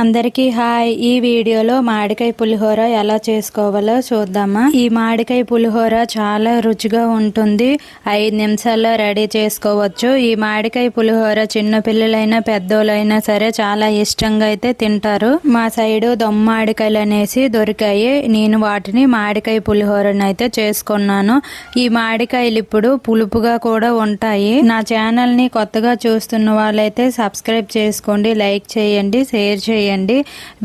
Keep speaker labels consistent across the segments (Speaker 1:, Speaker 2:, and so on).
Speaker 1: అందరికీ హాయ్. ఈ వీడియోలో మామిడికాయ పులిహోర ఎలా చేసుకోవాలో చూద్దామా. ఈ మామిడికాయ పులిహోర చాలా రుచిగా ఉంటుంది. ఐదు నిమిషాల్లో రెడీ చేసుకోవచ్చు. ఈ మామిడికాయ పులిహోర చిన్నపిల్లలైనా పెద్దోళ్ళైనా సరే చాలా ఇష్టంగా అయితే తింటారు. మా సైడు దొమ్మాడికాయలు అనేసి దొరికాయి. నేను వాటిని మామిడికాయ పులిహోరను అయితే చేసుకున్నాను. ఈ మామిడికాయలు ఇప్పుడు పులుపుగా కూడా ఉంటాయి. నా ఛానల్ని కొత్తగా చూస్తున్న వాళ్ళైతే సబ్స్క్రైబ్ చేసుకోండి లైక్ చేయండి షేర్ చేయండి. చేయండి.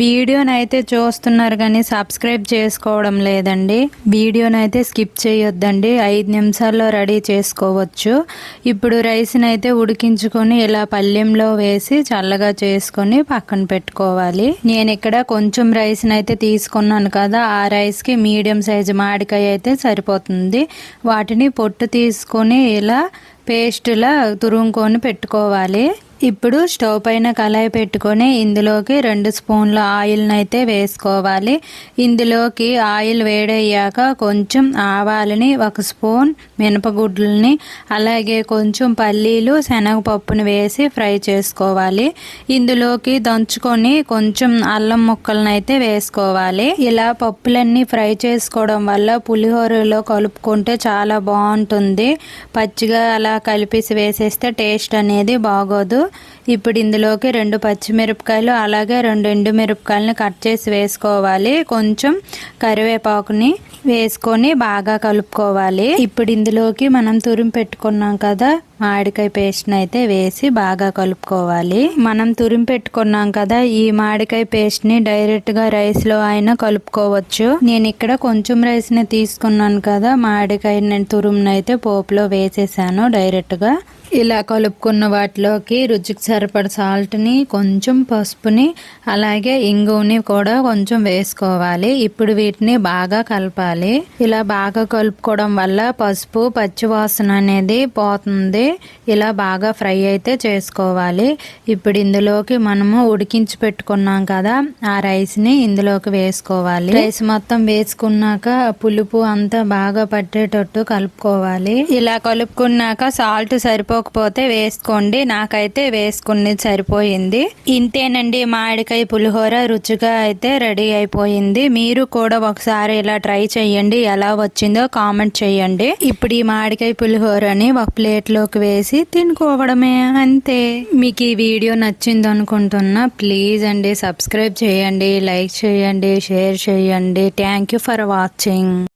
Speaker 1: వీడియోనైతే చూస్తున్నారు కానీ సబ్స్క్రైబ్ చేసుకోవడం లేదండి. వీడియోనైతే స్కిప్ చేయొద్దండి. ఐదు నిమిషాల్లో రెడీ చేసుకోవచ్చు. ఇప్పుడు రైస్ని అయితే ఉడికించుకొని ఇలా పల్లెంలో వేసి చల్లగా చేసుకొని పక్కన పెట్టుకోవాలి. నేను ఇక్కడ కొంచెం రైస్ని అయితే తీసుకున్నాను కదా ఆ రైస్కి మీడియం సైజు మాడికాయ అయితే సరిపోతుంది. వాటిని పొట్టు తీసుకొని ఇలా పేస్ట్లా తురుముకొని పెట్టుకోవాలి. ఇప్పుడు స్టవ్ పైన కళాయి పెట్టుకొని ఇందులోకి రెండు స్పూన్ల ఆయిల్ని అయితే వేసుకోవాలి. ఇందులోకి ఆయిల్ వేడయ్యాక కొంచెం ఆవాలని ఒక స్పూన్ మినపగుడ్లని అలాగే కొంచెం పల్లీలు శనగపప్పుని వేసి ఫ్రై చేసుకోవాలి. ఇందులోకి దంచుకొని కొంచెం అల్లం ముక్కలను అయితే వేసుకోవాలి. ఇలా పప్పులన్నీ ఫ్రై చేసుకోవడం వల్ల పులిహోరలో కలుపుకుంటే చాలా బాగుంటుంది. పచ్చిగా అలా కలిపేసి వేసేస్తే టేస్ట్ అనేది బాగోదు. ఇప్పుడు ఇందులోకి రెండు పచ్చిమిరపకాయలు అలాగే రెండు ఎండుమిరపకాయలను కట్ చేసి వేసుకోవాలి. కొంచెం కరివేపాకుని వేసుకొని బాగా కలుపుకోవాలి. ఇప్పుడు ఇందులోకి మనం తురిమి పెట్టుకున్నాం కదా మామిడికాయ పేస్ట్ని అయితే వేసి బాగా కలుపుకోవాలి. మనం తురిమి పెట్టుకున్నాం కదా ఈ మామిడికాయ పేస్ట్ని డైరెక్ట్గా రైస్లో అయినా కలుపుకోవచ్చు. నేను ఇక్కడ కొంచెం రైస్ని తీసుకున్నాను కదా మామిడికాయ తురుమునైతే పోపులో వేసేసాను డైరెక్ట్గా. ఇలా కలుపుకున్న వాటిలోకి రుచికి సరిపడ సాల్ట్ని కొంచెం పసుపుని అలాగే ఇంగుని కూడా కొంచెం వేసుకోవాలి. ఇప్పుడు వీటిని బాగా కలపాలి. ఇలా బాగా కలుపుకోవడం వల్ల పసుపు పచ్చివాసన అనేది పోతుంది. ఇలా బాగా ఫ్రై అయితే చేసుకోవాలి. ఇప్పుడు ఇందులోకి మనము ఉడికించి పెట్టుకున్నాం కదా ఆ రైస్ని ఇందులోకి వేసుకోవాలి. రైస్ మొత్తం వేసుకున్నాక పులుపు అంతా బాగా పట్టేటట్టు కలుపుకోవాలి. ఇలా కలుపుకున్నాక సాల్ట్ సరిపో సరిపోకపోతే వేసుకోండి. నాకైతే వేసుకుని సరిపోయింది. ఇంతేనండి మామిడికాయ పులిహోర రుచిగా అయితే రెడీ అయిపోయింది. మీరు కూడా ఒకసారి ఇలా ట్రై చేయండి. ఎలా వచ్చిందో కామెంట్ చేయండి. ఇప్పుడు ఈ మామిడికాయ పులిహోరని ఒక ప్లేట్లోకి వేసి తినుకోవడమే అంతే. మీకు ఈ వీడియో నచ్చింది అనుకుంటున్నా ప్లీజ్ అండి సబ్స్క్రైబ్ చేయండి లైక్ చేయండి షేర్ చేయండి. Thank you for watching.